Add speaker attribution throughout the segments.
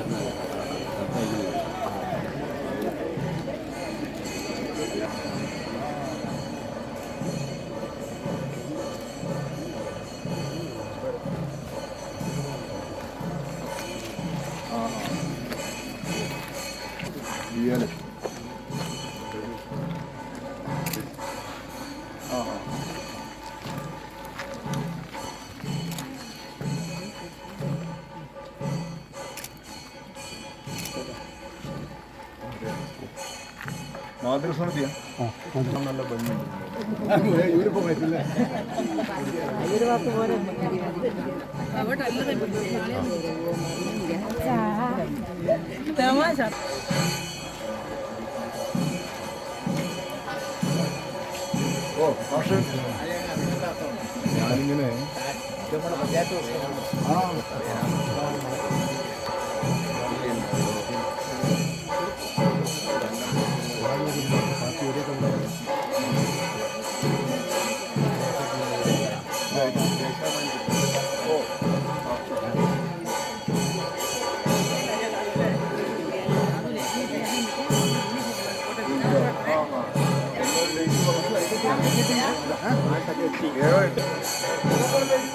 Speaker 1: that night. മാതൃസമിതിയാ നല്ല ഭംഗിയുണ്ട്. Uniform ആയിട്ടില്ല
Speaker 2: തമാശ
Speaker 1: ഓ മാഷ് ഞാനിങ്ങനെ ആ
Speaker 3: ഉദ്ഘാടന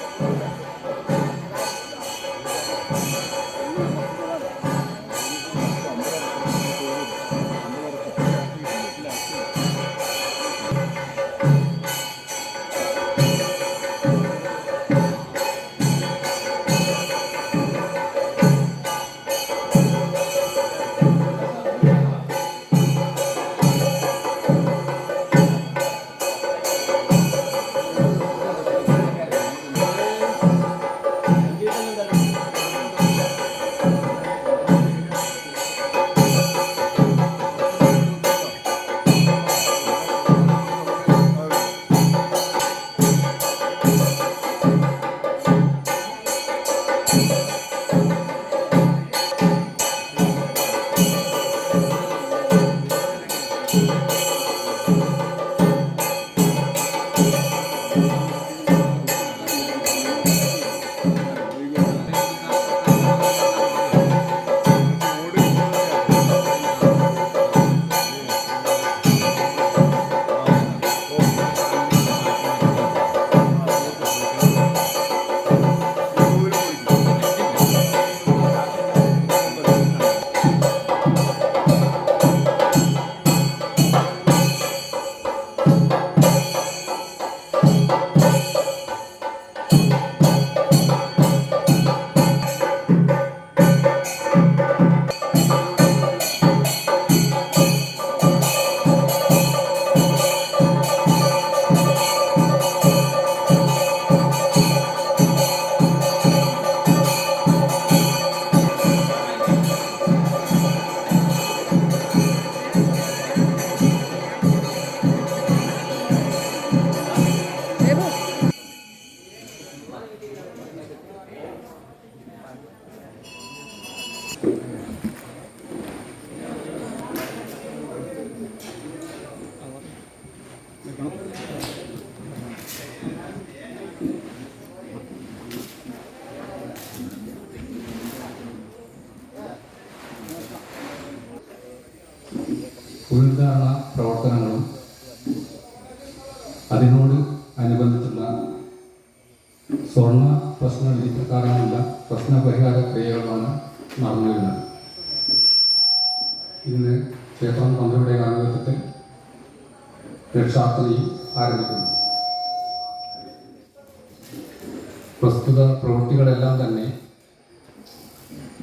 Speaker 3: പ്രസ്തുത പ്രവൃത്തികളെല്ലാം തന്നെ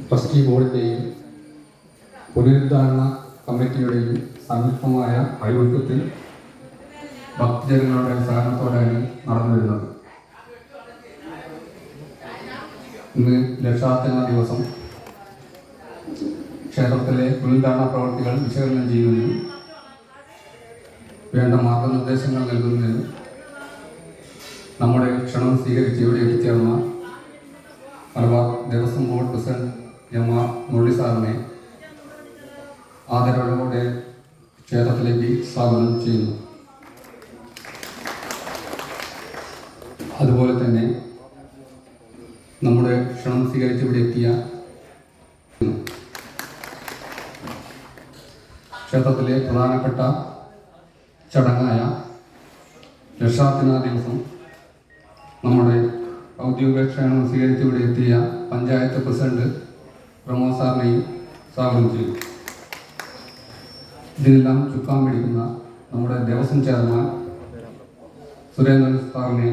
Speaker 3: ട്രസ്റ്റി ബോർഡിന്റെയും പുനരുദ്ധാരണ കമ്മിറ്റിയുടെയും സംയുക്തമായ ആഭിമുഖ്യത്തിൽ ഭക്തജനങ്ങളുടെ സഹകരണത്തോടെയാണ് നടന്നു വരുന്നത്. ഇന്ന് ലക്ഷാർച്ചന ദിവസം ക്ഷേത്രത്തിലെ പുനരുദ്ധാരണ പ്രവർത്തികൾ വിശകലനം ചെയ്യുന്നതിനും വേണ്ട മാർഗനിർദ്ദേശങ്ങൾ നൽകുന്നതിനും നമ്മുടെ ക്ഷണം സ്വീകരിച്ച് ഇവിടെ എത്തിച്ചേർന്ന Malabar Devaswom board president M R Murali സാറിനെ ആദരവോടെ ക്ഷേത്രത്തിലേക്ക് സ്വാഗതം ചെയ്യുന്നു. അതുപോലെ തന്നെ നമ്മുടെ ക്ഷണം സ്വീകരിച്ച് ഇവിടെ എത്തിയ ക്ഷേത്രത്തിലെ പ്രധാനപ്പെട്ട ചടങ്ങായ രക്ഷാർത്ഥന ദിവസം നമ്മുടെ ഔദ്യോഗിക ക്ഷണം സ്വീകരിച്ച് ഇവിടെ എത്തിയ പഞ്ചായത്ത് പ്രസിഡന്റ് പ്രമോദ് സാറിനെയും സ്വാഗതം ചെയ്തു ഇതിനെല്ലാം ചുക്കാൻ പിടിക്കുന്ന നമ്മുടെ ദേവസ്വം ചെയർമാൻ സുരേന്ദ്രൻ സാറിനെ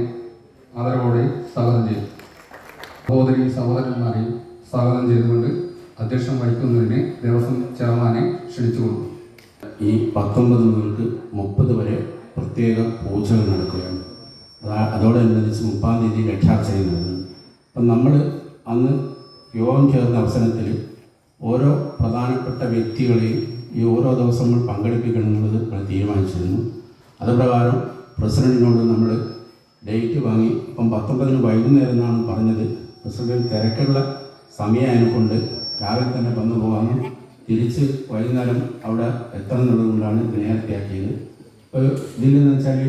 Speaker 3: ആദരവോടെ സ്വാഗതം ചെയ്തു സഹോദരി സഹോദരന്മാരെയും സ്വാഗതം ചെയ്തുകൊണ്ട് അധ്യക്ഷം വഹിക്കുന്നതിന് ദേവസ്വം ചെയർമാനെ ക്ഷണിച്ചുകൊണ്ടു
Speaker 4: ഈ പത്തൊമ്പത് മുതൽക്ക് മുപ്പത് വരെ പ്രത്യേക പൂജകൾ നടക്കുകയാണ്. അതോടനുബന്ധിച്ച് മുപ്പാം തീയതി രക്ഷാർച്ചന നടന്നു. അപ്പം നമ്മൾ അന്ന് യോഗം ചേർന്ന അവസരത്തിൽ ഓരോ പ്രധാനപ്പെട്ട വ്യക്തികളെയും ഈ ഓരോ ദിവസങ്ങൾ പങ്കെടുപ്പിക്കണം എന്നുള്ളത് നമ്മൾ തീരുമാനിച്ചിരുന്നു. അതുപ്രകാരം പ്രസിഡന്റിനോട് നമ്മൾ ഡേറ്റ് വാങ്ങി ഇപ്പം പത്തൊമ്പതിന് വൈകുന്നേരം എന്നാണ് പറഞ്ഞത്. പ്രസിഡന്റ് തിരക്കുള്ള സമയമായതുകൊണ്ട് രാവിലെ തന്നെ വന്നു പോകാനും തിരിച്ച് വൈകുന്നേരം അവിടെ എത്തണം എന്നുള്ളതുകൊണ്ടാണ് നേരത്തെ നേരത്തെയാക്കിയത്. ഇപ്പോൾ ഇതിലെന്ന് വെച്ചാൽ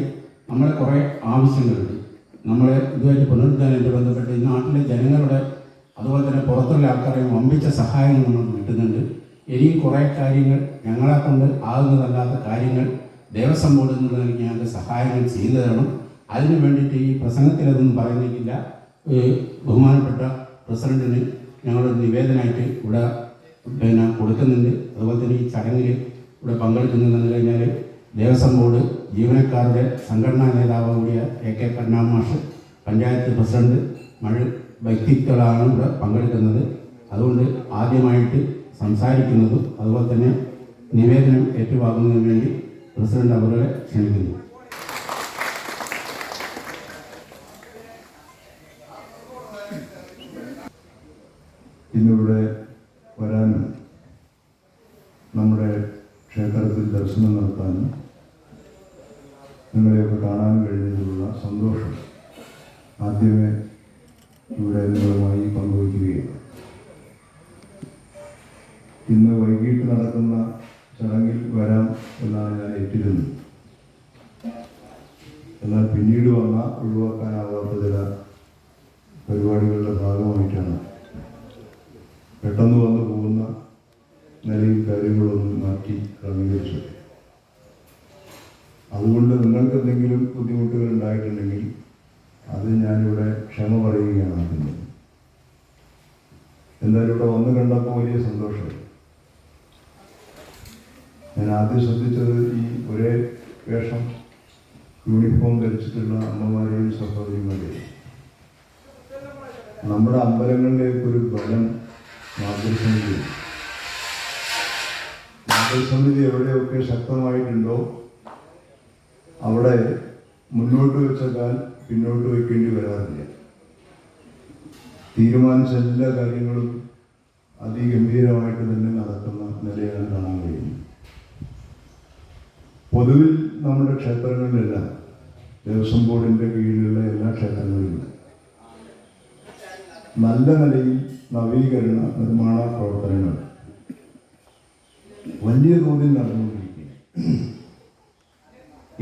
Speaker 4: നമ്മളെ കുറേ ആവശ്യങ്ങളുണ്ട്. നമ്മളെ ഇതുമായിട്ട് പുനരുദ്ധാനമായിട്ട് ബന്ധപ്പെട്ട് ഈ നാട്ടിലെ ജനങ്ങളുടെ അതുപോലെ തന്നെ പുറത്തുള്ള ആൾക്കാരെയും വമ്പിച്ച സഹായങ്ങൾ നമുക്ക് കിട്ടുന്നുണ്ട്. ഇനിയും കുറേ കാര്യങ്ങൾ ഞങ്ങളെ കൊണ്ട് ആകുന്നതല്ലാത്ത കാര്യങ്ങൾ ദേവസ്വം ബോർഡിൽ നിന്ന് എനിക്ക് ഞങ്ങൾക്ക് സഹായങ്ങൾ ചെയ്തു തരണം. അതിനു വേണ്ടിയിട്ട് ഈ പ്രസംഗത്തിൽ അതൊന്നും പറയുന്നില്ല ബഹുമാനപ്പെട്ട പ്രസിഡന്റിന് ഞങ്ങളൊരു നിവേദനമായിട്ട് ഇവിടെ പിന്നെ കൊടുക്കുന്നുണ്ട്. അതുപോലെ തന്നെ ഈ ചടങ്ങിൽ ഇവിടെ പങ്കെടുക്കുന്നതെന്ന് കഴിഞ്ഞാൽ ദേവസ്വം ബോർഡ് ജീവനക്കാരുടെ സംഘടനാ നേതാവ് കൂടിയ എ കെ കണ്ണാമാഷ് മാഷ് പഞ്ചായത്ത് പ്രസിഡന്റ് മഴ വ്യക്തികളാണ് ഇവിടെ പങ്കെടുക്കുന്നത്. അതുകൊണ്ട് ആദ്യമായിട്ട് സംസാരിക്കുന്നതും അതുപോലെ തന്നെ നിവേദനം ഏറ്റുവാങ്ങുന്നതിന് വേണ്ടി പ്രസിഡന്റ് അവരെ ക്ഷണിക്കുന്നു.
Speaker 5: ഇന്നിവിടെ വരാനും നമ്മുടെ ക്ഷേത്രത്തിൽ ദർശനം നടത്താനും നിങ്ങളെയൊക്കെ കാണാൻ കഴിഞ്ഞതിലുള്ള സന്തോഷം ആദ്യമേ ഇവിടെ നിങ്ങളുമായി പങ്കുവയ്ക്കുകയാണ്. ഇന്ന് വൈകിട്ട് നടക്കുന്ന ചടങ്ങിൽ വരാം എന്നാണ് ഞാൻ ഏറ്റിരുന്നത്. എന്നാൽ പിന്നീട് വന്ന ഒഴിവാക്കാനാവാത്ത ചില പരിപാടികളുടെ ഭാഗമായിട്ടാണ്. പെട്ടെന്ന് വന്നു പോകുന്ന നിലയിൽ കാര്യങ്ങളൊന്നും മാറ്റി ക്രമീകരിച്ചത് അതുകൊണ്ട് നിങ്ങൾക്ക് എന്തെങ്കിലും ബുദ്ധിമുട്ടുകൾ ഉണ്ടായിട്ടുണ്ടെങ്കിൽ അത് ഞാനിവിടെ ക്ഷമ പറയുകയാണ് ആദ്യം എന്തായാലും ഇവിടെ വന്ന് കണ്ടപ്പോൾ വലിയ സന്തോഷമായി ഞാൻ ആദ്യം ശ്രദ്ധിച്ചത് ഈ ഒരേ വേഷം യൂണിഫോം ധരിച്ചിട്ടുള്ള അമ്മമാരെയും സഹോദരിമാരെയും നമ്മുടെ അമ്പലങ്ങളിലേക്ക് ഒരു ബലം മാതൃസമിതി മാതൃസമിതി എവിടെയൊക്കെ ശക്തമായിട്ടുണ്ടോ അവിടെ മുന്നോട്ട് വെച്ച കാൽ പിന്നോട്ട് വയ്ക്കേണ്ടി വരാറില്ല. തീരുമാനിച്ച എല്ലാ കാര്യങ്ങളും അതിഗംഭീരമായിട്ട് തന്നെ നടക്കുന്ന നിലയാണ് കാണാൻ കഴിയുന്നത്. പൊതുവിൽ നമ്മുടെ ക്ഷേത്രങ്ങളിലെല്ലാം ദേവസ്വം ബോർഡിന്റെ കീഴിലുള്ള എല്ലാ ക്ഷേത്രങ്ങളിലും. നല്ല നിലയിൽ നവീകരണ നിർമ്മാണ പ്രവർത്തനങ്ങൾ. വലിയ തോതിൽ നടന്നുകൊണ്ടിരിക്കുകയാണ്.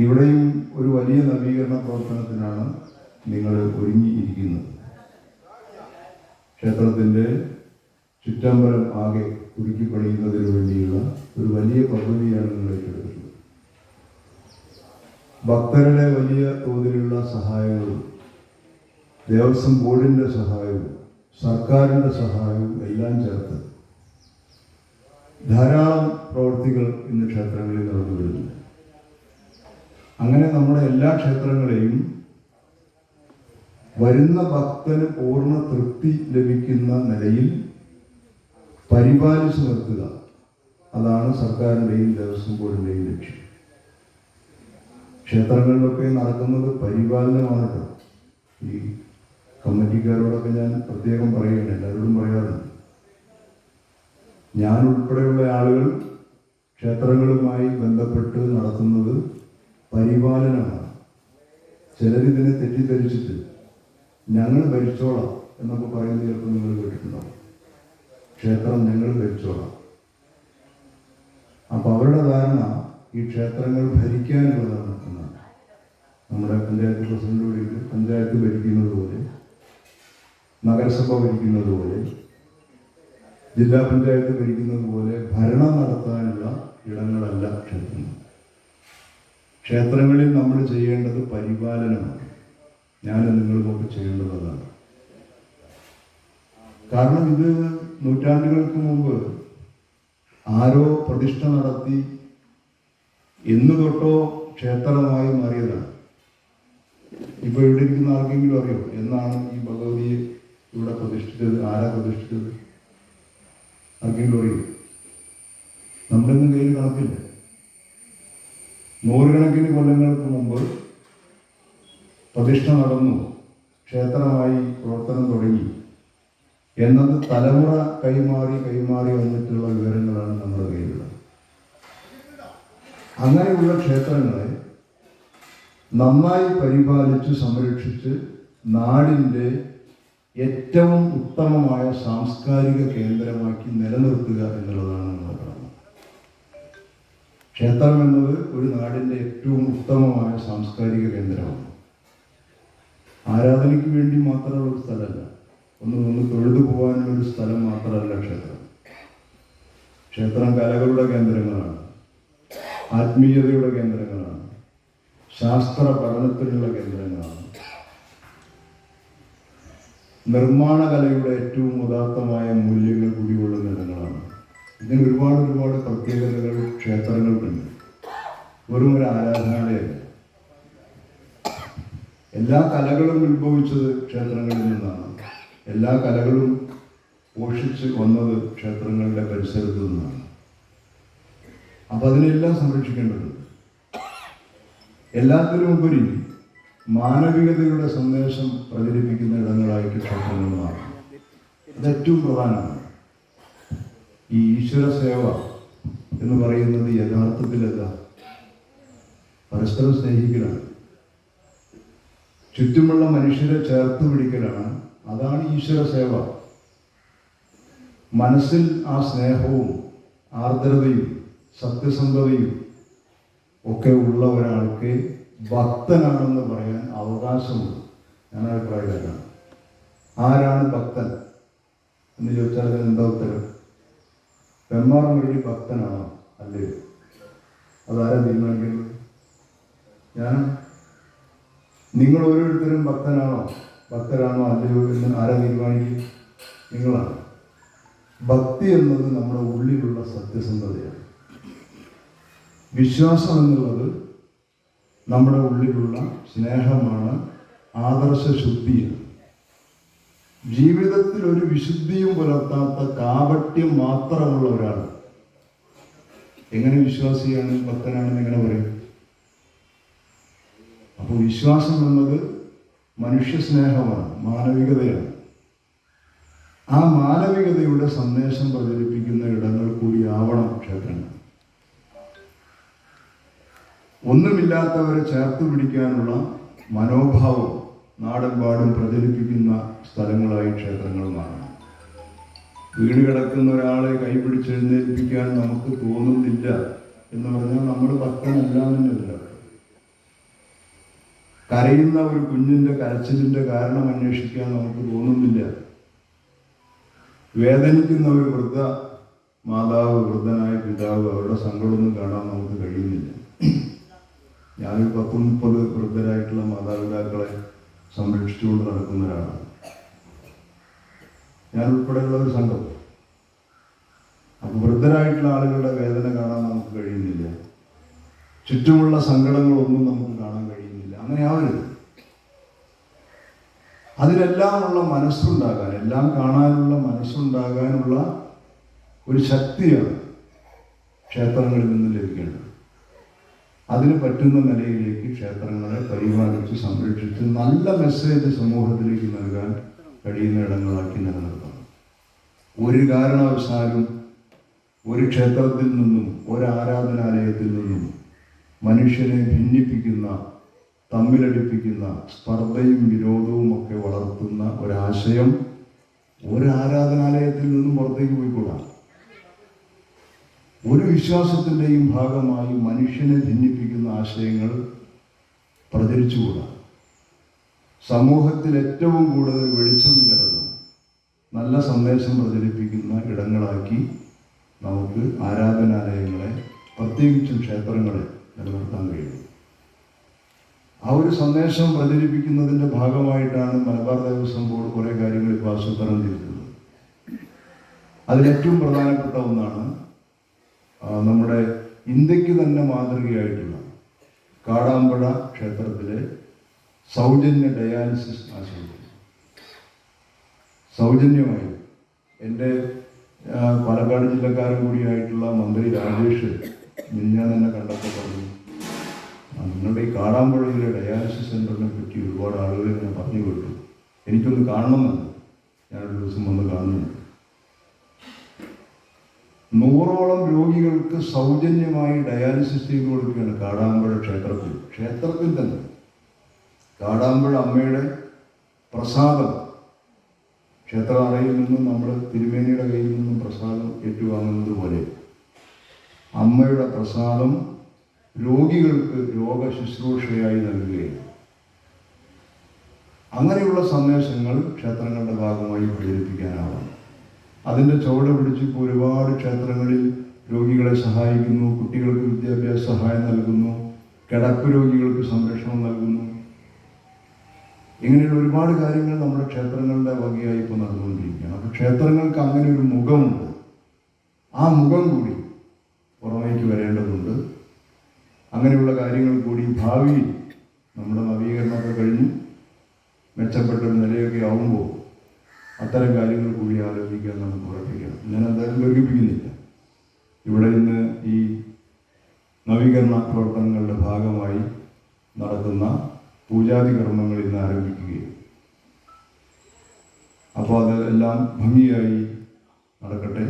Speaker 5: ഇവിടെയും ഒരു വലിയ നവീകരണ പ്രവർത്തനത്തിനാണ് നിങ്ങൾ ഒരുങ്ങിയിരിക്കുന്നത്. ക്ഷേത്രത്തിന്റെ ചുറ്റമ്പലം ആകെ കുരുക്കി പണിയുന്നതിന് വേണ്ടിയുള്ള ഒരു വലിയ പദ്ധതിയാണ് നിങ്ങൾ ഏറ്റെടുത്തിട്ടുള്ളത്. ഭക്തരുടെ വലിയ തോതിലുള്ള സഹായങ്ങളും ദേവസ്വം ബോർഡിന്റെ സഹായവും സർക്കാരിന്റെ സഹായവും എല്ലാം ചേർത്ത് ധാരാളം പ്രവൃത്തികൾ ഇന്ന് ക്ഷേത്രങ്ങളിൽ നടന്നു വരുന്നു. അങ്ങനെ നമ്മുടെ എല്ലാ ക്ഷേത്രങ്ങളെയും വരുന്ന ഭക്തന് പൂർണ തൃപ്തി ലഭിക്കുന്ന നിലയിൽ പരിപാലിച്ചു നിർത്തുക. അതാണ് സർക്കാരിന്റെയും ദേവസ്വം ബോർഡിന്റെയും ലക്ഷ്യം. ക്ഷേത്രങ്ങളിലൊക്കെ നടക്കുന്നത് പരിപാലനമാണ് ഈ കമ്മിറ്റിക്കാരോടൊക്കെ ഞാൻ പ്രത്യേകം പറയുകയാണ് എല്ലാവരോടും പറയാറുണ്ട്. ഞാൻ ഉൾപ്പെടെയുള്ള ആളുകൾ ക്ഷേത്രങ്ങളുമായി ബന്ധപ്പെട്ട് നടത്തുന്നത് പരിപാലനമാണ്. ചിലരിതിനെ തെറ്റിദ്ധരിച്ചിട്ട് ഞങ്ങൾ ഭരിച്ചോളാം എന്നൊക്കെ പറയുന്നത് ചിലപ്പോൾ നിങ്ങൾ കേട്ടിട്ടുണ്ടാവും. ക്ഷേത്രം ഞങ്ങൾ ഭരിച്ചോളാം. അപ്പോൾ അവരുടെ ധാരണ ഈ ക്ഷേത്രങ്ങൾ ഭരിക്കാനുള്ളതാണ് എന്നാണ് നമ്മുടെ പഞ്ചായത്ത് പ്രസിഡന്റ് പഞ്ചായത്ത് ഭരിക്കുന്നത് പോലെ നഗരസഭ ഭരിക്കുന്നത് പോലെ ജില്ലാ പഞ്ചായത്ത് ഭരിക്കുന്നത് പോലെ ഭരണം നടത്താനുള്ള ഇടങ്ങളല്ല ക്ഷേത്രങ്ങൾ ക്ഷേത്രങ്ങളിൽ നമ്മൾ ചെയ്യേണ്ടത് പരിപാലനമാണ്. ഞാൻ നിങ്ങളുമൊക്കെ ചെയ്യേണ്ടത് അതാണ്. കാരണം ഇത് നൂറ്റാണ്ടുകൾക്ക് മുമ്പ് ആരോ പ്രതിഷ്ഠ നടത്തി എന്ന് തൊട്ടോ ക്ഷേത്രമായി മാറിയതാണ്. ഇപ്പൊ ഇവിടെ ഇരിക്കുന്ന ആർക്കെങ്കിലും അറിയോ? എന്നാണ് ഈ ഭഗവതിയെ ഇവിടെ പ്രതിഷ്ഠിച്ചത്? ആരാ പ്രതിഷ്ഠിച്ചത്? ആർക്കെങ്കിലും അറിയോ? നമ്മുടെ ഒന്നും കയ്യിൽ കണക്കില്ല നൂറുകണക്കിന് കൊല്ലങ്ങൾക്ക് മുമ്പ് പ്രതിഷ്ഠ നടന്നു. ക്ഷേത്രമായി പ്രവർത്തനം തുടങ്ങി. എന്നത് തലമുറ കൈമാറി കൈമാറി വന്നിട്ടുള്ള വിവരങ്ങളാണ് നമ്മുടെ കയ്യിലുള്ളത്. അങ്ങനെയുള്ള ക്ഷേത്രങ്ങളെ നന്നായി പരിപാലിച്ച് സംരക്ഷിച്ച് നാടിന്റെ ഏറ്റവും ഉത്തമമായ സാംസ്കാരിക കേന്ദ്രമാക്കി നിലനിർത്തുക എന്നുള്ളതാണ് നമ്മൾ കടമ ക്ഷേത്രം എന്നത് ഒരു നാടിന്റെ ഏറ്റവും ഉത്തമമായ സാംസ്കാരിക കേന്ദ്രമാണ്. ആരാധനയ്ക്ക് വേണ്ടി മാത്രമുള്ള ഒരു സ്ഥലമല്ല. ഒന്ന് ഒന്ന് തൊഴുതു പോകാനുള്ള ഒരു സ്ഥലം മാത്രമല്ല ക്ഷേത്രം. ക്ഷേത്രം കലകളുടെ കേന്ദ്രങ്ങളാണ്. ആത്മീയതയുടെ കേന്ദ്രങ്ങളാണ്. ശാസ്ത്ര പഠനത്തിനുള്ള കേന്ദ്രങ്ങളാണ്. നിർമ്മാണ കലയുടെ ഏറ്റവും ഉദാത്തമായ മൂല്യങ്ങൾ കൂടിയുള്ള ഇടങ്ങളാണ് ഇതിന് ഒരുപാട് ഒരുപാട് പ്രത്യേകതകൾ ക്ഷേത്രങ്ങൾക്കുണ്ട് വെറും ഒരു ആരാധനാലയമല്ല എല്ലാ കലകളും ഉത്ഭവിച്ചത് ക്ഷേത്രങ്ങളിൽ നിന്നാണ്. എല്ലാ കലകളും പോഷിച്ച് വന്നത് ക്ഷേത്രങ്ങളുടെ പരിസരത്തു നിന്നാണ്. അപ്പൊ അതിനെല്ലാം സംരക്ഷിക്കേണ്ടതുണ്ട്. എല്ലാത്തിനും ഉപരി മാനവികതയുടെ സന്ദേശം പ്രചരിപ്പിക്കുന്ന ഇടങ്ങളായിട്ട് ക്ഷേത്രങ്ങൾ മാറും. അത് ഏറ്റവും പ്രധാനമാണ്. ഈ ഈശ്വര സേവ എന്ന് പറയുന്നത് യഥാർത്ഥത്തിലല്ല പരസ്പരം സ്നേഹിക്കലാണ്. ചുറ്റുമുള്ള മനുഷ്യരെ ചേർത്ത് പിടിക്കലാണ്. അതാണ് ഈശ്വര സേവ. മനസ്സിൽ ആ സ്നേഹവും ആർദ്രതയും സത്യസന്ധതയും ഒക്കെ ഉള്ള ഒരാൾക്ക് ഭക്തനാണെന്ന് പറയാൻ അവകാശമുണ്ട്. ഞാൻ അഭിപ്രായക്കാരാണ് ആരാണ് ഭക്തൻ? എന്ന് ചോദിച്ചാൽ എന്താ ഉത്തരം? വെമ്മാർ മുരളി ഭക്തനാണോ? അല്ലയോ അതാരാ തീരുമാനിക്കുന്നത്? ഞാൻ? നിങ്ങൾ ഓരോരുത്തരും ഭക്തനാണോ? ഭക്തരാണോ? അല്ലയോ എന്ന് ആരാ തീരുമാനിക്കും? നിങ്ങളാണ്. ഭക്തി എന്നത് നമ്മുടെ ഉള്ളിലുള്ള സത്യസന്ധതയാണ്. വിശ്വാസം എന്നുള്ളത് നമ്മുടെ ഉള്ളിലുള്ള സ്നേഹമാണ് ആദർശ ശുദ്ധിയാണ്. ജീവിതത്തിൽ ഒരു വിശുദ്ധിയും പുലർത്താത്ത കാപട്യം മാത്രമുള്ള ഒരാൾ. എങ്ങനെ വിശ്വാസിയാണ്? ഭക്തനാണെന്ന് എങ്ങനെ പറയും? അപ്പോൾ വിശ്വാസം എന്നത് മനുഷ്യ സ്നേഹമാണ് മാനവികതയാണ്. ആ മാനവികതയുടെ സന്ദേശം പ്രചരിപ്പിക്കുന്ന ഇടങ്ങൾ കൂടി ആവണം ക്ഷേത്രങ്ങൾ. ഒന്നുമില്ലാത്തവരെ ചേർത്ത് പിടിക്കാനുള്ള മനോഭാവം നാടെമ്പാടും പ്രചരിപ്പിക്കുന്ന സ്ഥലങ്ങളായി ക്ഷേത്രങ്ങൾ മാറണം. വീട് കിടക്കുന്ന ഒരാളെ കൈപിടിച്ച് എഴുന്നേൽപ്പിക്കാൻ നമുക്ക് തോന്നുന്നില്ല എന്ന് പറഞ്ഞാൽ നമ്മൾ ഭക്തനല്ല എന്നല്ല കരയുന്ന ഒരു കുഞ്ഞിന്റെ കരച്ചിലിന്റെ കാരണം അന്വേഷിക്കാൻ നമുക്ക് തോന്നുന്നില്ല. വേദനിക്കുന്ന ഒരു വൃദ്ധ മാതാവ് വൃദ്ധനായ പിതാവ് അവരുടെ സങ്കടമൊന്നും കാണാൻ നമുക്ക് കഴിയുന്നില്ല. ഞാനൊരു പത്ത് മുപ്പത് വൃദ്ധരായിട്ടുള്ള മാതാപിതാക്കളെ സംരക്ഷിച്ചുകൊണ്ട് നടക്കുന്ന ഒരാളാണ് ഞാൻ ഉൾപ്പെടെയുള്ള ഒരു സംഘം. അപ്പൊ വൃദ്ധരായിട്ടുള്ള ആളുകളുടെ വേദന കാണാൻ നമുക്ക് കഴിയുന്നില്ല. ചുറ്റുമുള്ള സങ്കടങ്ങളൊന്നും നമുക്ക് കാണാൻ കഴിയുന്നില്ല. അങ്ങനെ ആവരുത്. അതിനെല്ലാമുള്ള മനസ്സുണ്ടാകാൻ എല്ലാം കാണാനുള്ള മനസ്സുണ്ടാകാനുള്ള ഒരു ശക്തിയാണ് ക്ഷേത്രങ്ങളിൽ നിന്ന് ലഭിക്കേണ്ടത്. അതിന് പറ്റുന്ന നിലയിലേക്ക് ക്ഷേത്രങ്ങളെ പരിപാലിച്ച് സംരക്ഷിച്ച് നല്ല മെസ്സേജ് സമൂഹത്തിലേക്ക് നൽകാൻ കഴിയുന്ന ഇടങ്ങളാക്കി നിലനിർത്തണം. ഒരു കാരണവശാലും ഒരു ക്ഷേത്രത്തിൽ നിന്നും ഒരു ആരാധനാലയത്തിൽ നിന്നും മനുഷ്യനെ ഭിന്നിപ്പിക്കുന്ന തമ്മിലടിപ്പിക്കുന്ന സ്പർദ്ധയും വിരോധവും ഒക്കെ വളർത്തുന്ന ഒരാശയം ഒരു ആരാധനാലയത്തിൽ നിന്നും പുറത്തേക്ക് പോയിക്കൂടാ. ഒരു വിശ്വാസത്തിന്റെയും ഭാഗമായി മനുഷ്യനെ ഭിന്നിപ്പിക്കുന്ന ആശയങ്ങൾ പ്രചരിച്ചുകൂടാ. സമൂഹത്തിൽ ഏറ്റവും കൂടുതൽ വെളിച്ചം വിതരണം നല്ല സന്ദേശം പ്രചരിപ്പിക്കുന്ന ഇടങ്ങളാക്കി നമുക്ക് ആരാധനാലയങ്ങളെ പ്രത്യേകിച്ചും ക്ഷേത്രങ്ങളെ നിലനിർത്താൻ കഴിയും. ആ ഒരു സന്ദേശം പ്രചരിപ്പിക്കുന്നതിന്റെ ഭാഗമായിട്ടാണ് മലബാർ ദേവസ്വം ബോർഡ് കുറേ കാര്യങ്ങൾ ഇപ്പോൾ ആസൂത്രണം ചെയ്തിട്ടുള്ളത്. അതിലേറ്റവും പ്രധാനപ്പെട്ട ഒന്നാണ് നമ്മുടെ ഇന്ത്യയ്ക്ക് തന്നെ മാതൃകയായിട്ടുള്ള കാടാമ്പുഴ ക്ഷേത്രത്തിലെ സൗജന്യ ഡയാലിസിസ് ആശുപത്രി. സൗജന്യമായി എന്റെ പാലക്കാട് ജില്ലക്കാരൻ കൂടിയായിട്ടുള്ള മന്ത്രി രാജേഷ് മിഞ്ഞാൻ തന്നെ കണ്ടപ്പോൾ പറഞ്ഞു. "ആ, നിങ്ങളുടെ ഈ കാടാമ്പുഴയിലെ ഡയാലിസിസ് സെന്ററിനെ പറ്റി ഒരുപാട് ആളുകൾ ഇങ്ങനെ പറഞ്ഞു കേട്ടു. എനിക്കൊന്ന് കാണണമെന്ന് ഞാനൊരു ദിവസം വന്ന് കാണുന്നുണ്ട്. നൂറോളം രോഗികൾക്ക് സൗജന്യമായി ഡയാലിസിസ് ചെയ്ത് കൊടുക്കുകയാണ് കാടാമ്പുഴ ക്ഷേത്രത്തിൽ. ക്ഷേത്രത്തിൽ തന്നെ. കാടാമ്പുഴ അമ്മയുടെ പ്രസാദം. ക്ഷേത്രാറയിൽ നിന്നും നമ്മൾ തിരുമേനിയുടെ കയ്യിൽ നിന്നും പ്രസാദം ഏറ്റുവാങ്ങുന്നത് പോലെ അമ്മയുടെ പ്രസാദം രോഗികൾക്ക് രോഗ ശുശ്രൂഷയായി നൽകുകയാണ്. അങ്ങനെയുള്ള സന്ദേശങ്ങൾ ക്ഷേത്രങ്ങളുടെ ഭാഗമായി പ്രചരിപ്പിക്കാനാവണം അതിന്റെ ചുവട് പിടിച്ച് ഇപ്പോൾ ഒരുപാട് ക്ഷേത്രങ്ങളിൽ രോഗികളെ സഹായിക്കുന്നു കുട്ടികൾക്ക് വിദ്യാഭ്യാസ സഹായം നൽകുന്നു കിടപ്പ് രോഗികൾക്ക് സംരക്ഷണം നൽകുന്നു. ഇങ്ങനെയുള്ള ഒരുപാട് കാര്യങ്ങൾ നമ്മുടെ ക്ഷേത്രങ്ങളുടെ വകയായി ഇപ്പോൾ നടന്നുകൊണ്ടിരിക്കുകയാണ്. അപ്പോൾ ക്ഷേത്രങ്ങൾക്ക് അങ്ങനെ ഒരു മുഖമുണ്ട്. ആ മുഖം കൂടി പുറമേക്ക് വരേണ്ടതുണ്ട്. അങ്ങനെയുള്ള കാര്യങ്ങൾ കൂടി ഭാവിയിൽ നമ്മുടെ നവീകരണമൊക്കെ കഴിഞ്ഞ് മെച്ചപ്പെട്ട ഒരു നിലയൊക്കെ ആവുമ്പോൾ അത്തരം കാര്യങ്ങൾ കൂടി ആലോചിക്കാൻ നമുക്ക് ഉറപ്പിക്കണം. ഞാൻ എന്തായാലും ദീർഘിപ്പിക്കുന്നില്ല. ഇവിടെ ഇന്ന് ഈ നവീകരണ പ്രവർത്തനങ്ങളുടെ ഭാഗമായി നടക്കുന്ന പൂജാതി കർമ്മങ്ങൾ ഇന്ന് ആരംഭിക്കുകയും അപ്പോൾ അത് എല്ലാം ഭംഗിയായി നടക്കട്ടെ.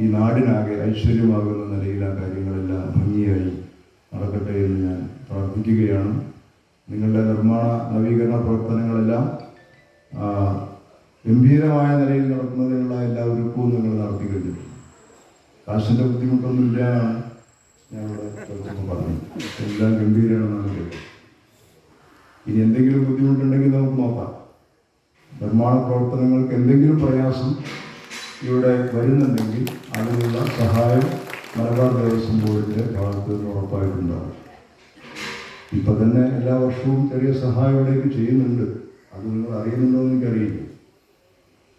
Speaker 5: ഈ നാടിനാകെ ഐശ്വര്യമാകുന്ന നിലയിൽ ആ കാര്യങ്ങളെല്ലാം ഭംഗിയായി നടക്കട്ടെ എന്ന് ഞാൻ പ്രാർത്ഥിക്കുകയാണ്. നിങ്ങളുടെ നിർമ്മാണ നവീകരണ പ്രവർത്തനങ്ങളെല്ലാം ഗംഭീരമായ നിലയിൽ നടക്കുന്നതിനുള്ള എല്ലാ ഒരുക്കവും നിങ്ങൾ നടത്തി കഴിഞ്ഞിട്ടുണ്ട്. കാശിന്റെ ബുദ്ധിമുട്ടൊന്നുമില്ല ഞാൻ പറഞ്ഞത്. എല്ലാം ഗംഭീരമാണെന്നാണ് കേട്ടത്. ഇനി എന്തെങ്കിലും ബുദ്ധിമുട്ടുണ്ടെങ്കിൽ നമുക്ക് നോക്കാം. നിർമ്മാണ പ്രവർത്തനങ്ങൾക്ക് എന്തെങ്കിലും പ്രയാസം ഇവിടെ വരുന്നുണ്ടെങ്കിൽ അതിനുള്ള സഹായം മലബാർ ദേവസ്വം ബോർഡിന്റെ ഭാഗത്ത് നിന്ന് ഉറപ്പായിട്ടുണ്ടാകും. ഇപ്പം തന്നെ എല്ലാ വർഷവും ചെറിയ സഹായം ഇവിടേക്ക് ചെയ്യുന്നുണ്ട്. അത് നിങ്ങൾ അറിയുന്നുണ്ടോ എന്ന് എനിക്കറിയില്ല.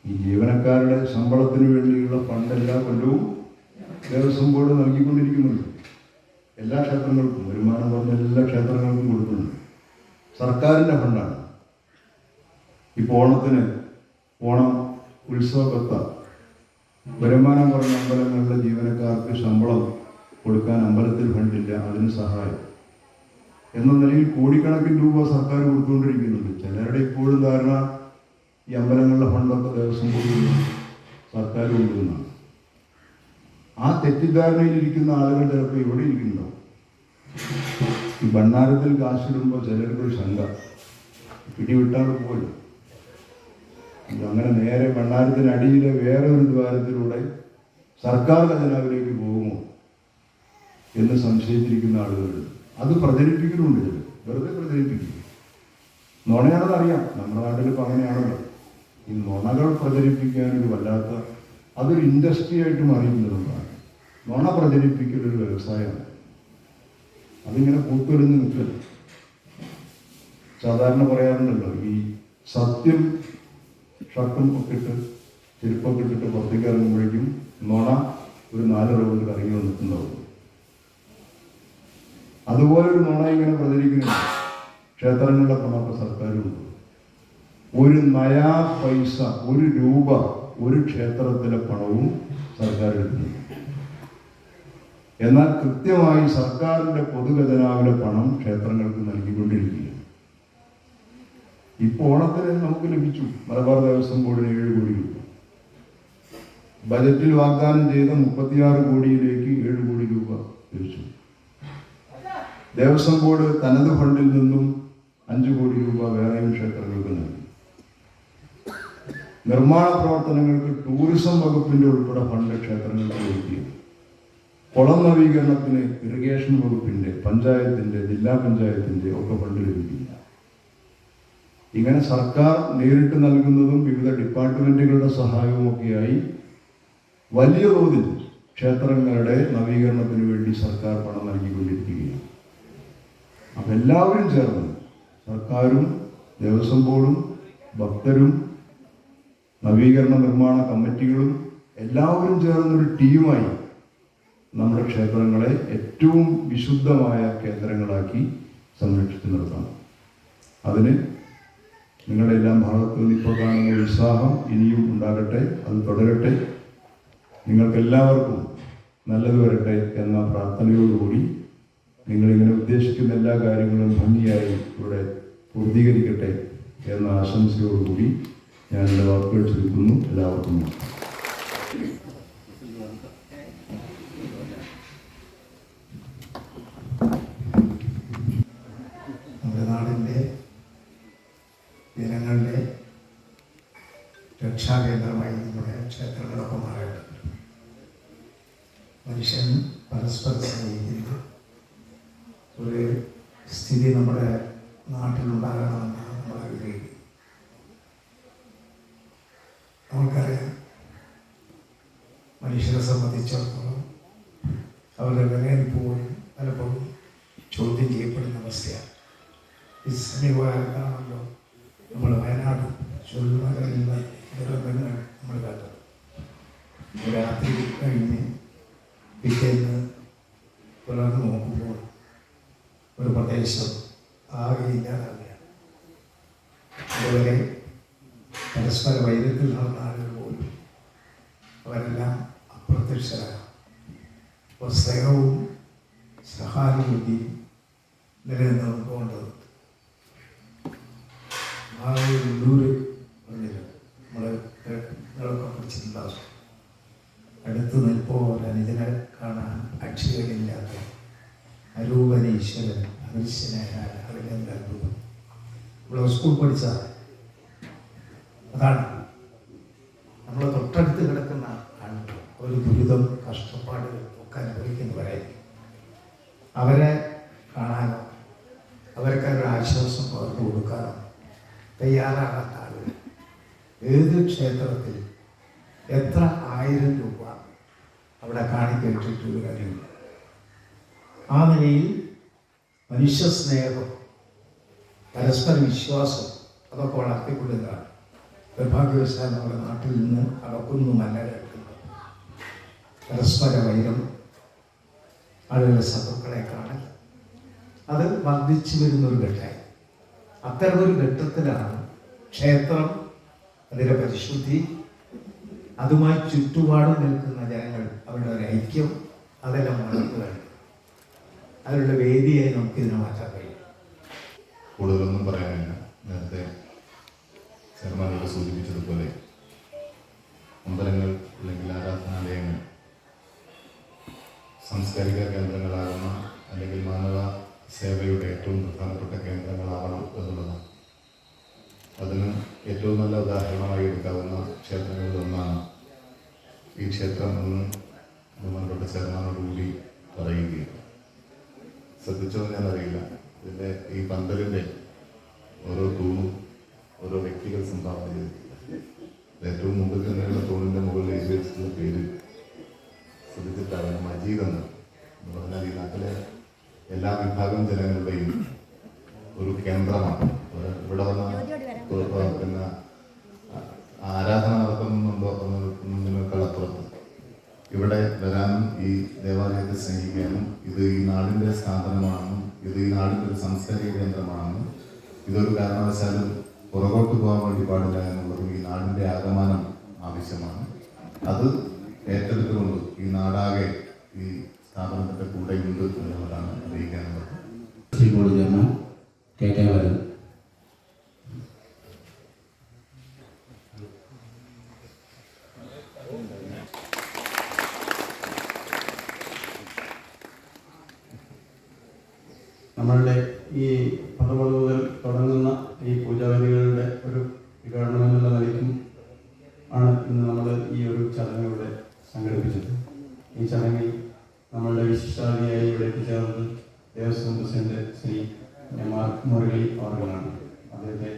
Speaker 5: ഈ ജീവനക്കാരുടെ ശമ്പളത്തിന് വേണ്ടിയുള്ള ഫണ്ട് എല്ലാ കൊല്ലവും ദേവസ്വം ബോർഡ് നൽകിക്കൊണ്ടിരിക്കുന്നുണ്ട്. എല്ലാ ക്ഷേത്രങ്ങൾക്കും വരുമാനം പറഞ്ഞ എല്ലാ ക്ഷേത്രങ്ങൾക്കും കൊടുക്കുന്നുണ്ട്. സർക്കാരിന്റെ ഫണ്ടാണ്. ഇപ്പോൾ ഓണത്തിന് ഓണം ഉത്സവകത്ത വരുമാനം കുറഞ്ഞ അമ്പലങ്ങളിലെ ജീവനക്കാർക്ക് ശമ്പളം കൊടുക്കാൻ അമ്പലത്തിൽ ഫണ്ടില്ല അതിന് സഹായം. എന്ന നിലയിൽ കോടിക്കണക്കിന് രൂപ സർക്കാർ കൊടുത്തുകൊണ്ടിരിക്കുന്നുണ്ട്. ചിലരുടെ ഇപ്പോഴും ധാരണ ഈ അമ്പലങ്ങളിലെ ഫണ്ടൊക്കെ ദേവസ്വം ബോർഡിൽ സർക്കാർ കൊണ്ടുവന്നാണ്. ആ തെറ്റിദ്ധാരണയിലിരിക്കുന്ന ആളുകൾ ചിലപ്പോൾ ഇവിടെ ഇരിക്കുന്നുണ്ടോ ഈ ഭണ്ണാരത്തിൽ കാശിടുമ്പോൾ ചിലർക്കൊരു ശങ്ക. പിടിവിട്ടാൽ പോലും അങ്ങനെ നേരെ ഭണ്ണാരത്തിനടിയിലെ വേറെ ഒരു ദ്വാരത്തിലൂടെ സർക്കാർ ഖജനാവിലേക്ക് പോകുമോ എന്ന് സംശയിച്ചിരിക്കുന്ന ആളുകളുണ്ട്. അത് പ്രചരിപ്പിക്കുന്നുണ്ട് വെറുതെ പ്രചരിപ്പിക്കും നുണയാണെന്നറിയാം നമ്മുടെ നാട്ടിൽ ഇപ്പം അങ്ങനെയാണല്ലോ. ഈ നുണകൾ പ്രചരിപ്പിക്കാൻ ഒരു വല്ലാത്ത അതൊരു ഇൻഡസ്ട്രി ആയിട്ട് മാറിയിട്ടുള്ളതാണ് നുണ പ്രചരിപ്പിക്കൽ ഒരു വ്യവസായമാണ്. അതിങ്ങനെ പൂത്തൊരുന്ന് നിൽക്കരുത്. സാധാരണ പറയാറുണ്ടല്ലോ ഈ സത്യം ഷർട്ടും ഒക്കെ ഇട്ട് ചെരുപ്പൊക്കെ ഇട്ടിട്ട് പുറത്തേക്ക് ഇറങ്ങുമ്പോഴേക്കും നുണ ഒരു നാല് റൗണ്ട് കറങ്ങി വന്നിട്ടുണ്ടാവും. അതുപോലൊരു നുണ ഇങ്ങനെ പ്രചരിക്കുന്നുണ്ട്. ക്ഷേത്രങ്ങളുടെ പണമൊക്കെ സർക്കാരുണ്ട്. ഒരു നയാ പൈസ ഒരു രൂപ ഒരു ക്ഷേത്രത്തിലെ പണവും സർക്കാർ എടുക്കുന്നു എന്നാൽ കൃത്യമായി സർക്കാരിന്റെ പൊതുഖജനാവിലെ പണം ക്ഷേത്രങ്ങൾക്ക് നൽകിക്കൊണ്ടിരിക്കുകയാണ്. ഇപ്പോൾ ഓണത്തിന് നമുക്ക് ലഭിച്ചു. മലബാർ ദേവസ്വം ബോർഡിന് ഏഴ് കോടി രൂപ. ബജറ്റിൽ വാഗ്ദാനം ചെയ്ത മുപ്പത്തിയാറ് കോടിയിലേക്ക് ഏഴ് കോടി രൂപ ലഭിച്ചു. ദേവസ്വം ബോർഡ് തനത് ഫണ്ടിൽ നിന്നും അഞ്ച് കോടി രൂപ വേറെയും ക്ഷേത്രങ്ങൾക്ക് നൽകി. നിർമ്മാണ പ്രവർത്തനങ്ങൾക്ക് ടൂറിസം വകുപ്പിന്റെ ഉൾപ്പെടെ ഫണ്ട് ക്ഷേത്രങ്ങൾക്ക് നൽകി കുളം നവീകരണത്തിന് ഇറിഗേഷൻ വകുപ്പിന്റെ പഞ്ചായത്തിന്റെ ജില്ലാ പഞ്ചായത്തിന്റെ ഒക്കെ ഫണ്ട് ലഭിക്കില്ല ഇങ്ങനെ സർക്കാർ നേരിട്ട് നൽകുന്നതും വിവിധ ഡിപ്പാർട്ട്മെന്റുകളുടെ സഹായവുമൊക്കെയായി വലിയ തോതിൽ ക്ഷേത്രങ്ങളുടെ നവീകരണത്തിന് വേണ്ടി സർക്കാർ പണം നൽകിക്കൊണ്ടിരിക്കുകയാണ്. അപ്പം എല്ലാവരും ചേർന്ന് സർക്കാരും ദേവസ്വം ബോർഡും ഭക്തരും നവീകരണ നിർമ്മാണ കമ്മിറ്റികളും എല്ലാവരും ചേർന്നൊരു ടീമായി നമ്മുടെ ക്ഷേത്രങ്ങളെ ഏറ്റവും വിശുദ്ധമായ കേന്ദ്രങ്ങളാക്കി സംരക്ഷിച്ചു നിർത്തണം അതിന് നിങ്ങളുടെ എല്ലാം ഭാഗത്തു നിന്ന് ഇപ്പോൾ കാണുന്ന ഉത്സാഹം ഇനിയും ഉണ്ടാകട്ടെ അത് തുടരട്ടെ. നിങ്ങൾക്കെല്ലാവർക്കും നല്ലത് വരട്ടെ എന്ന പ്രാർത്ഥനയോടുകൂടി നിങ്ങളിങ്ങനെ ഉദ്ദേശിക്കുന്ന എല്ലാ കാര്യങ്ങളും ഭംഗിയായി ഇവിടെ പൂർത്തീകരിക്കട്ടെ എന്ന ആശംസയോടുകൂടി ഞാൻ എന്റെ വാക്കുകൾ ചുരുക്കുന്നു എല്ലാവർക്കും.
Speaker 6: നമ്മുടെ നാടിന്റെ ജനങ്ങളുടെ രക്ഷാകേന്ദ്രമായി നമ്മുടെ ക്ഷേത്രങ്ങളൊക്കെ മാറേണ്ടത് പരസ്പരം സ്നേഹിക്കുന്ന ഒരു സ്ഥിതി നമ്മുടെ നാട്ടിലുണ്ടാകണമെന്നാണ് മനുഷ്യരെ സംബന്ധിച്ചിടത്തോളം അവരുടെ നിലനിൽപ്പ് പോലും പലപ്പോഴും ചോദ്യം ചെയ്യപ്പെടുന്ന അവസ്ഥയാണ്. ഈ സമീപകാലത്താണല്ലോ നമ്മൾ വയനാട് ദുരന്തങ്ങൾ നമ്മൾ കണ്ടത്. രാത്രി കഴിഞ്ഞ് പിറ്റേന്ന് പുലർന്ന് നോക്കുമ്പോൾ ഒരു പ്രദേശം ആകെ ഇല്ലാതാവുകയാണ്. അതുവരെ പരസ്പര വൈദ്യത്തിൽ നടന്ന ആളുകൾ പോലും അവരെല്ലാം അപ്രത്യക്ഷരാണ് അപ്പോൾ സ്നേഹവും സഹാനുഭൂതിയും നിലനിന്നുകൊണ്ടത് ആ ഒരു ഉള്ളൂര് പറഞ്ഞില്ല. നമ്മൾ നിങ്ങളൊക്കെ നിൽപ്പോൾ അനുജനെ കാണാൻ അക്ഷയങ്ങളില്ലാത്ത അരൂപന ഈശ്വരൻ അദൃശ്യനായ അതിലെന്ത് അത്ഭുതം. ഇവിടെ സ്കൂൾ പഠിച്ച? അതാണ് നമ്മൾ തൊട്ടടുത്ത് കിടക്കുന്ന ആളുകൾ ഒരു ദുരിതം കഷ്ടപ്പാടുകൾ ഒക്കെ അനുഭവിക്കുന്നവരായിരിക്കും അവരെ കാണാനോ അവർക്ക് ഒരു ആശ്വാസം പകർന്നു കൊടുക്കാനോ തയ്യാറാകാത്ത ആളുകൾ ഏത് ക്ഷേത്രത്തിൽ എത്ര ആയിരം രൂപ അവിടെ കാണിക്കേറ്റിട്ടൊരു കാര്യമില്ല ആ നിലയിൽ മനുഷ്യ സ്നേഹം പരസ്പര വിശ്വാസം അതൊക്കെ വളർത്തിക്കൊള്ളുന്നതാണ് നിർഭാഗ്യവശാൽ നമ്മുടെ നാട്ടിൽ നിന്ന് അതൊക്കൊന്നുമല്ല കേൾക്കുന്നത്. പരസ്പര വൈരം ആളുകളുടെ ശത്രുക്കളെ കാണൽ. അത് വർദ്ധിച്ചു വരുന്ന ഒരു ഘട്ടമായി. അത്തരമൊരു ഘട്ടത്തിലാണ് ക്ഷേത്രം അതിന്റെ പരിശുദ്ധി അതുമായി ചുറ്റുപാടും നിൽക്കുന്ന ജനങ്ങൾ അവരുടെ ഒരു ഐക്യം അതെല്ലാം കഴിഞ്ഞു അതിനുള്ള വേദിയായി നമുക്ക് ഇതിനെ മാറ്റാൻ കഴിയും.
Speaker 7: കൂടുതലൊന്നും പറയാനില്ല നേരത്തെ ചെയർമാനോട് സൂചിപ്പിച്ചതുപോലെ അമ്പലങ്ങൾ അല്ലെങ്കിൽ ആരാധനാലയങ്ങൾ സാംസ്കാരിക കേന്ദ്രങ്ങളാകുന്ന അല്ലെങ്കിൽ മാനവ സേവയുടെ ഏറ്റവും പ്രധാനപ്പെട്ട കേന്ദ്രങ്ങളാവണം എന്നുള്ളതാണ്. അതിന് ഏറ്റവും നല്ല ഉദാഹരണമായി എടുക്കാവുന്ന ക്ഷേത്രങ്ങളിൽ ഒന്നാണ് ഈ ക്ഷേത്രം എന്ന് ബഹുമാനപ്പെട്ട ചെയർമാനോടുകൂടി പറയുകയാണ് ശ്രദ്ധിച്ചോ ഞാൻ അറിയില്ല ഇതിന്റെ ഈ പന്തലിന്റെ ഓരോ തൂണും ഓരോ വ്യക്തികൾ സംഭാവന ചെയ്തിട്ടില്ല. ഇത് ഏറ്റവും മുമ്പിൽ തന്നെയുള്ള തൂണിന്റെ മുകളിൽ എഴുതി വെച്ചിട്ടുള്ള പേര് ശ്രദ്ധിച്ചിട്ടാണ് മജീദ് എന്ന്. പറഞ്ഞാൽ ഈ നാട്ടിലെ എല്ലാ വിഭാഗം ജനങ്ങളുടെയും ഒരു കേന്ദ്രമാണ്. ഇവിടെ- വന്ന പിന്നെ ആരാധന നടത്തുന്നുണ്ടോ എന്നതിനേക്കാൾ അപ്പുറത്ത് ഇവിടെ വരാനും ഈ ദേവാലയത്തെ സ്നേഹിക്കാനും ഇത് ഈ നാടിന്റെ സ്ഥാപനമാണെന്നും ഇത് ഈ നാടിന്റെ ഒരു സാംസ്കാരിക കേന്ദ്രമാണെന്നും ഇതൊരു കാരണവശാലും പുറകോട്ട് പോകാൻ വേണ്ടി പാടില്ല എന്നുള്ളതും ഈ നാടിന്റെ ആഗമനം ആവശ്യമാണ്. അത് ഏറ്റെടുത്തുകൊണ്ട് ഈ നാടാകെ ഈ സ്ഥാപനത്തിന്റെ കൂടെയുണ്ട് എന്നുള്ളതാണ് അറിയിക്കാനുള്ളത്.
Speaker 4: ശ്രീ ബോർഡ് ചെയർമാൻ നമ്മളുടെ ഈ പദമുള മുതൽ തുടങ്ങുന്ന ഈ പൂജാവിധികളുടെ ഒരു വികടനം എന്നുള്ള നിലയ്ക്കും ആണ് ഇന്ന് നമ്മൾ ഈ ഒരു ചടങ്ങ് ഇവിടെ സംഘടിപ്പിച്ചത് ഈ ചടങ്ങിൽ നമ്മളുടെ വിശിഷ്ടാതിയായി ഇവിടെ എത്തിച്ചേർന്നത് Devaswom president Shri M R Murali അവർകളാണ് അദ്ദേഹത്തെ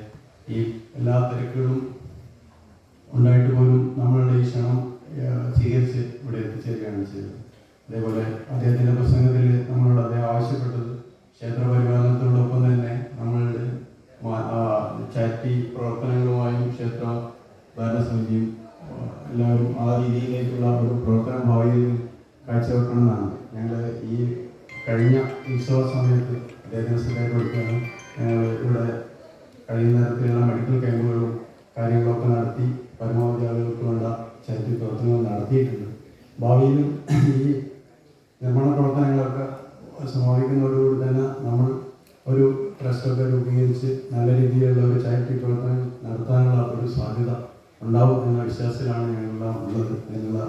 Speaker 8: അതേപോലെ അദ്ദേഹത്തിന്റെ പ്രസംഗത്തിൽ നമ്മളോട് അദ്ദേഹം ആവശ്യപ്പെട്ടത് ക്ഷേത്ര പരിപാലനത്തോടൊപ്പം തന്നെ നമ്മളുടെ മാ- ആ, ചാരിറ്റി പ്രവർത്തനങ്ങളുമായും ക്ഷേത്ര ഭരണസമിതിയും ആ, എല്ലാവരും ആ രീതിയിലേക്കുള്ള ഒരു പ്രവർത്തനം ഭാവിയിൽ കാഴ്ചവെക്കണമെന്നാണ്. ഞങ്ങൾ ഈ കഴിഞ്ഞ ഉത്സവ സമയത്ത് അദ്ദേഹത്തിന് സ്ഥിരമായിട്ട് ഞങ്ങൾ ഇവിടെ കഴിയുന്ന തരത്തിലുള്ള മെഡിക്കൽ ക്യാമ്പുകളും കാര്യങ്ങളൊക്കെ നടത്തി പരമാവധി ആളുകൾക്ക് വേണ്ട ചാരിറ്റി പ്രവർത്തനങ്ങൾ നടത്തിയിട്ടുണ്ട്. ഭാവിയിലും ഈ നിർമ്മാണ പ്രവർത്തനങ്ങളൊക്കെ സമാപിക്കുന്നതോടുകൂടി തന്നെ നമ്മൾ ഒരു ട്രസ്റ്റൊക്കെ രൂപീകരിച്ച് നല്ല രീതിയിലുള്ള ഒരു ചാരിറ്റി പ്രവർത്തനം നടത്താനുള്ള ഒരു സാധ്യത ഉണ്ടാവും എന്ന വിശ്വാസത്തിലാണ് ഞങ്ങളെല്ലാം ഉള്ളത് അതിനുള്ള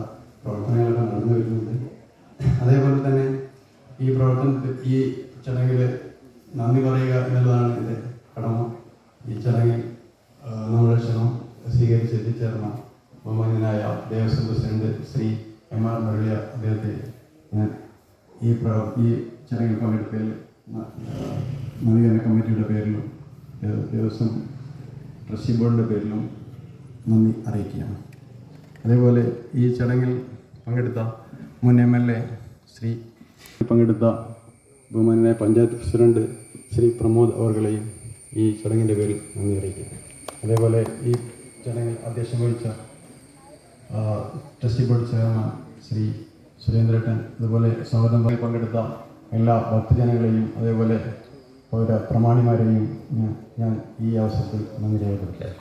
Speaker 8: പ്രവർത്തനങ്ങളൊക്കെ നടന്നു വരുന്നുണ്ട്. അതേപോലെ തന്നെ ഈ പ്രവർത്തനത്തിൽ ഈ ചടങ്ങിൽ നന്ദി പറയുക എന്നുള്ളതാണ് എന്റെ കടമ. ഈ ചടങ്ങിൽ നമ്മുടെ ക്ഷണം സ്വീകരിച്ച് എത്തിച്ചേർന്ന ബഹുമാന്യനായ Devaswom president Shri M R Muraliya അദ്ദേഹത്തെ ഞാൻ ഈ പ്ര ഈ ചടങ്ങിൽ പങ്കെടുത്തതിൽ നവീകരണ കമ്മിറ്റിയുടെ പേരിലും ദേവസ്വം ട്രസ്റ്റി ബോർഡിന്റെ പേരിലും നന്ദി അറിയിക്കുകയാണ്. അതേപോലെ ഈ ചടങ്ങിൽ പങ്കെടുത്ത മുൻ എം എൽ എ ശ്രീ. പങ്കെടുത്ത ബഹുമാനായ പഞ്ചായത്ത് പ്രസിഡന്റ് ശ്രീ പ്രമോദ് അവർകളെയും ഈ ചടങ്ങിന്റെ പേരിൽ നന്ദി അറിയിക്കുന്നു. അതേപോലെ ഈ ചടങ്ങിൽ അധ്യക്ഷം വഹിച്ച ട്രസ്റ്റി ബോർഡ് ചെയർമാൻ ശ്രീ സുരേന്ദ്രേട്ടൻ അതുപോലെ പറയിൽ പങ്കെടുത്ത എല്ലാ ഭക്തജനങ്ങളെയും അതേപോലെ ഓരോ പ്രമാണിമാരെയും ഞാൻ ഈ അവസരത്തിൽ നന്ദി രേഖപ്പെടുത്തുന്നു.